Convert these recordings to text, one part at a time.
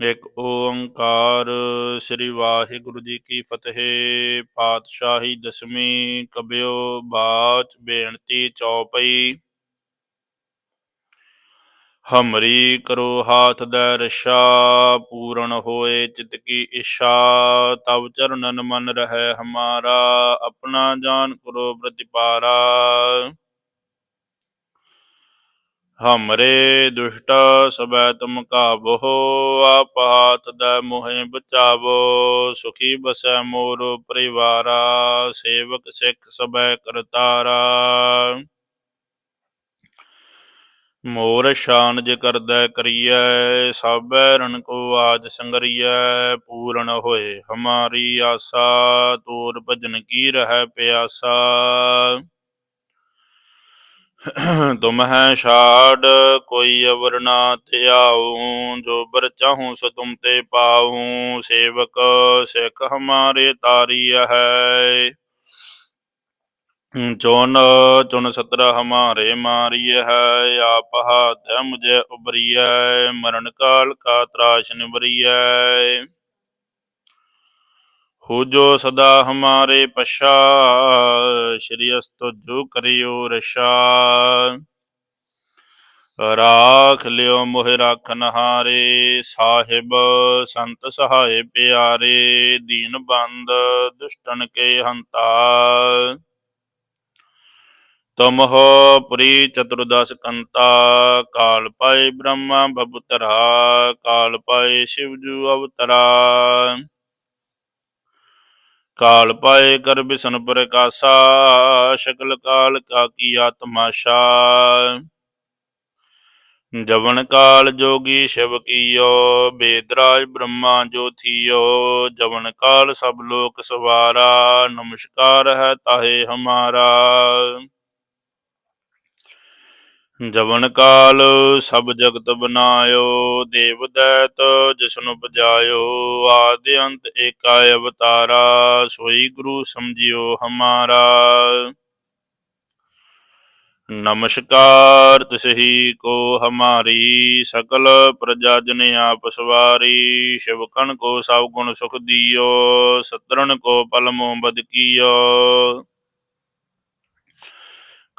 ਇੱਕ ਓੰਕਾਰ ਸ੍ਰੀ ਵਾਹਿਗੁਰੂ ਜੀ ਕੀ ਫਤਿਹ। ਪਾਤਸ਼ਾਹੀ ਦਸਵੀਂ ਕਬਿਓ ਬਾਚ ਬੇਨਤੀ ਚੌਪਈ। ਹਮਰੀ ਕਰੋ ਹਾਥ ਦਾ ਰਸ਼ਾ, ਪੂਰਨ ਹੋਏ ਚਿਤ ਕੀ ਇਸ਼ਾ ਤਬ ਚਰਨਨ ਮਨ ਰਹਿ ਹਮਾਰਾ, ਆਪਣਾ ਜਾਨ ਕਰੋ ਪ੍ਰਤਿਪਾਰਾ। ਹਮਰੇ ਦੁਸ਼ਟ ਸਬੈ ਤੁਮ ਕਾਬੋ ਆਪ ਦੈ ਮੋਹਿ ਬਚਾਵੋ। ਸੁਖੀ ਬਸੈ ਮੋਰ ਪਰਿਵਾਰਾ, ਸੇਵਕ ਸਿੱਖ ਸਬੈ ਕਰਤਾਰਾ। ਮੋਰ ਸ਼ਾਨ ਜੇ ਕਰਦਾ ਕਰੀਐ ਸਭੈ ਰਣ ਕੋ ਆਜ ਸੰਗਰੀਐ। ਪੂਰਨ ਹੋਏ ਹਮਾਰੀ ਆਸਾ, ਤੋਰ ਭਜਨ ਕੀ ਰਹਿ ਪਿਆਸਾ। ਤੁਮ ਹੈ ਛਾੜ, ਕੋਈ ਅਵਰ ਨਾ ਧਿਆਉ, ਜੋ ਬਰ ਚਾਹੂੰ ਸੋ ਤੁਮ ਤੇ ਪਾਉ, ਸੇਵਕ ਸਿੱਖ ਹਮਾਰੇ ਤਾਰੀ ਹੈ। ਚੁਨ ਚੁਨ ਸਤਰ ਹਮਾਰੇ ਮਾਰੀਏ ਹੈ, ਆਪ ਹਾਥ ਮੁਝੇ ਉਬਰੀਐ ਮਰਨ ਕਾਲ ਕਾ ਤਰਾਸ਼ ਨਿਬਰੀਐ ਹੋ ਜੋ ਸਦਾ ਹਮਾਰੇ ਪਸ਼ਾ ਸ਼੍ਰੀ ਅਸਤੁ ਜੋ ਕਰਿਓ ਰਸ਼ਾ। ਰਾਖ ਲਿਓ ਮੋਹਿ ਰਾਖਨ ਹਾਰੇ ਸਾਹਿਬ ਸੰਤ ਸਹਾਏ ਪਿਆਰੇ, ਦੀਨ ਬੰਦ ਦੁਸ਼ਟਨ ਕੇ ਹੰਤਾ। ਤੁਮ ਹੋ ਪੁਰੀ ਚਤੁਰਦਸ ਕੰਤਾ, ਕਾਲ ਪਾਏ ਬ੍ਰਹਮਾ ਬਬੁਤਰਾ, ਕਾਲ ਪਾਏ ਸ਼ਿਵ ਜੂ ਅਵਤਰਾ। ਕਾਲ ਪਾਏ ਕਰ ਬਿਸ਼ਨ ਪ੍ਰਕਾਸ਼ਾ, ਸ਼ਕਲ ਕਾਲ ਕਾ ਕੀ ਆਤਮਾਸ਼ਾ ਜਵਨ ਕਾਲ ਜੋਗੀ ਸ਼ਿਵ ਕੀਓ, ਬੇਦਰਾਜ ਬ੍ਰਹਮਾ ਜੋ ਥੀਓ। ਜਵਨ ਕਾਲ ਸਭ ਲੋਕ ਸਵਾਰਾ, ਨਮਸਕਾਰ ਹੈ ਤਾਹੇ ਹਮਾਰਾ। ਜਵਨ ਕਾਲ, ਸਭ ਜਗਤ ਬਨਾਇਓ, ਦੇਵ ਦੈਤ ਜਿਸਨੂੰ ਬਜਾਇਓ ਆਦਿ ਅੰਤ ਏਕਾ ਅਵਤਾਰਾ, ਸੋਈ ਗੁਰੂ ਸਮਝਿਓ ਹਮਾਰਾ। ਨਮਸਕਾਰ ਤਿਸਹੀ ਕੋ ਹਮਾਰੀ, ਸਕਲ ਪ੍ਰਜਾ ਜਨ ਆਪ ਸਵਾਰੀ, ਸ਼ਿਵ ਕਣ ਕੋ ਸਭ ਗੁਣ ਸੁਖ ਦਿਓ, ਸਤਰਣ ਕੋ ਪਲਮੋ ਬਦ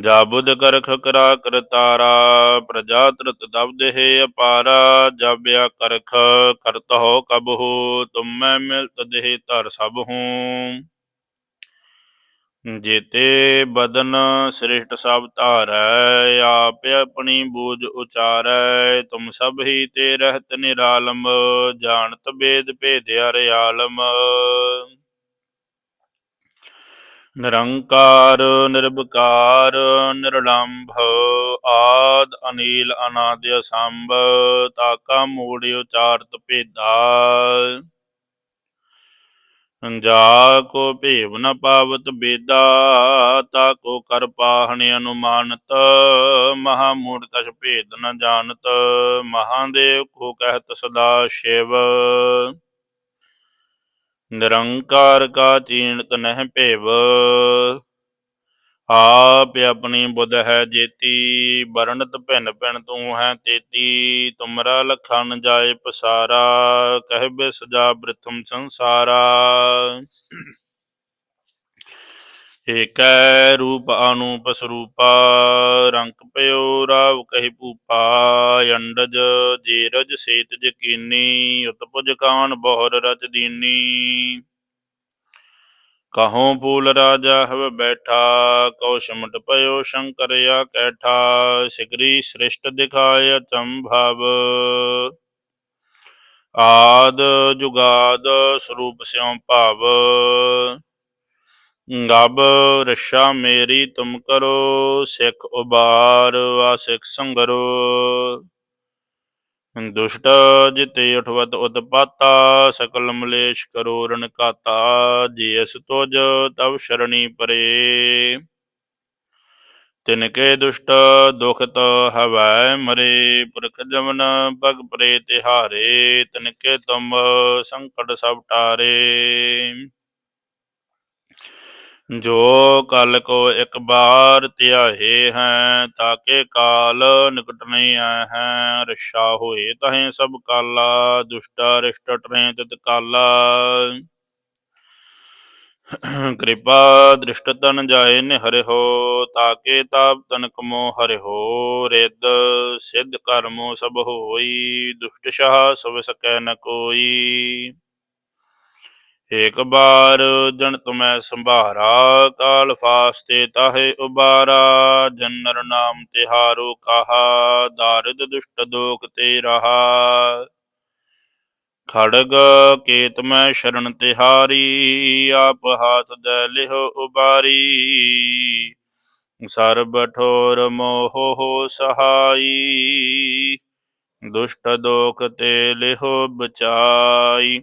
ਜਾਬੁਦ ਕਰਖ ਕਰਾ ਕਰਤਾਰਾ ਪ੍ਰਜਾ ਤਰਤ ਦਬਦ ਹੈ ਅਪਾਰਾ ਜਾਬਿਆ ਕਰਖ ਕਰਤ ਹੋ ਕਬ ਹੋ, ਤੁਮ ਮੈਂ ਮਿਲਤ ਦੇਹ ਧਰ ਸਭ ਹੂੰ। ਜੇਤੇ ਬਦਨ ਸ੍ਰਿਸ਼ਟ ਸਭ ਧਾਰੈ, ਆਪ ਆਪਣੀ ਬੂਝ ਉਚਾਰੈ, ਤੁਮ ਸਭ ਹੀ ਤੇ ਰਹਿਤ ਨਿਰਾਲਮ, ਜਾਣਤ ਬੇਦ ਭੇਦਿਆ ਰਿਆਲਮ। ਨਿਰੰਕਾਰ ਨਿਰਭਕਾਰ ਨਿਰਲੰਭ, ਆਦ ਅਨੀਲ ਅਨਾਦਿ ਅਸੰਭ ਤਾਕਾ ਮੂੜ ਉਚਾਰਤ ਭੇਦਾ। ਜਾ ਕੋ ਭੇਵ ਨ ਪਾਵਤ ਬੇਦਾ, ਤਾ ਕੋ ਕਰ ਪਾਹਣ ਅਨੁਮਾਨਤ, ਮਹਾ ਮੂੜ ਕਛ ਭੇਦ ਨ ਜਾਣਤ, ਮਹਾਦੇਵ ਕੋ ਕਹਿਤ ਸਦਾ ਸ਼ਿਵ। ਨਿਰੰਕਾਰ ਕਾ ਚੀਨਤ ਨਹਿ ਭੇਵ, ਆਪ ਆਪਣੀ ਬੁੱਧ ਹੈ ਜੇਤੀ, ਵਰਣਤ ਭਿੰਨ ਭਿੰਨ ਤੂੰ ਹੈ ਤੇਤੀ, ਤੁਮਰਾ ਲਖਾ ਨ ਜਾਏ ਪਸਾਰਾ, ਕਹਿ ਕਹਿਬੇ ਸਜਾ ਬ੍ਰਿਥਮ ਸੰਸਾਰਾ। ਏਕੈ ਰੂਪ ਅਨੂਪ ਸਰੂਪਾ, ਰੰਗ ਪਇਓ ਰਾਵ ਕਹਿ ਭੂਪਾ, ਅੰਡਜ ਜੇਰਜ ਸੇਤ ਜਕੀਨੀ, ਉਤਪੁਜ ਕਾਨ ਬਹੁਰ ਰਚ ਦੀਨੀ। ਕਹੋਂ ਫੂਲ ਰਾਜਾ ਹਵ ਬੈਠਾ, ਕਉ ਸ਼ਮਟ ਪਇਓ ਸ਼ੰਕਰ ਆ ਕੈਠਾ ਸਿਗਰੀ ਸ੍ਰਿਸ਼ਟ ਦਿਖਾਇ ਅਚੰਭਵ ਆਦ ਜੁਗਾਦ ਸਰੂਪ ਸਿਉ ਭਾਵ। ਗਬ ਰਸ਼ਾ ਮੇਰੀ, ਤੁਮ ਕਰੋ ਸਿੱਖ ਉਬਾਰ ਵਾ ਸਿੱਖ ਸੰਗਰੋ। ਦੁਸ਼ਟ ਜਿਤੇ ਉਠਵਤ ਉਤਪਾਤਾ, ਸਕਲ ਮਲੇਸ਼ ਕਰੋ ਰਣਕਾਤਾ ਘਾਤਾ ਜਿਸ ਤੁਜ ਤਵ ਸ਼ਰਣੀ ਪਰੇ। ਤਿਨ ਕੇ ਦੁਸ਼ਟ ਦੁਖਤ ਹਵੈ ਮਰੇ, ਪੁਰਖ ਜਮਨ ਭਗ ਪ੍ਰੇ ਤਿਹਾਰੇ। ਤਿਨ ਕੇ ਤੁਮ ਸੰਕਟ ਸਭ ਟਾਰੇ। ਜੋ ਕਲ ਕੋ ਇੱਕ ਬਾਰ ਧਿਆਏ ਹੈ, ਤਾਕੇ ਕਾਲ ਨਿਕਟ ਨਹੀਂ ਆਏ ਹੈ ਰਸ਼ਾ ਹੋਏ ਤਹੇ ਸਭ ਕਾਲਾ, ਦੁਸ਼ਟਾ ਰਿਸ਼ਟ ਟਰੇ ਤਿਤ ਕਾਲਾ। ਕਿਰਪਾ ਦ੍ਰਿਸ਼ਟ ਤਨ ਜਾਏ ਨਿਹਰਿ ਹੋ, ਤਾਕੇ ਤਾਪ ਤਨ ਕਮੋ ਹਰਿ ਹੋ, ਰਿੱਧ ਸਿੱਧ ਕਰਮੋ ਸਭ ਹੋਈ, ਦੁਸ਼ਟ ਸ਼ਾਹ ਸਭ ਸਕੈ ਨ ਕੋਈ। ਏਕ ਬਾਰ ਜਨ ਤੁਮੈ ਸੰਭਾਰਾ, ਕਾਲ ਫਾਸਤੇ ਤਾਹੇ ਉਬਾਰਾ, ਜਨਰ ਨਾਮ ਤਿਹਾਰੋ ਕਹਾ, ਦਾਰਦ ਦੁਸ਼ਟ ਦੋਖ ਤੇ ਰਹਾ। ਖੜਗ ਕੇਤ ਮੈਂ ਸ਼ਰਨ ਤਿਹਾਰੀ, ਆਪ ਹਾਥ ਦੇ ਲਿਹੋ ਉਬਾਰੀ। ਸਰਬ ਠੋਰ ਮੋਹ ਹੋ ਸਹਾਈ, ਦੁਸ਼ਟ ਦੋਖ ਤੇ ਲਿਹੋ ਬਚਾਈ।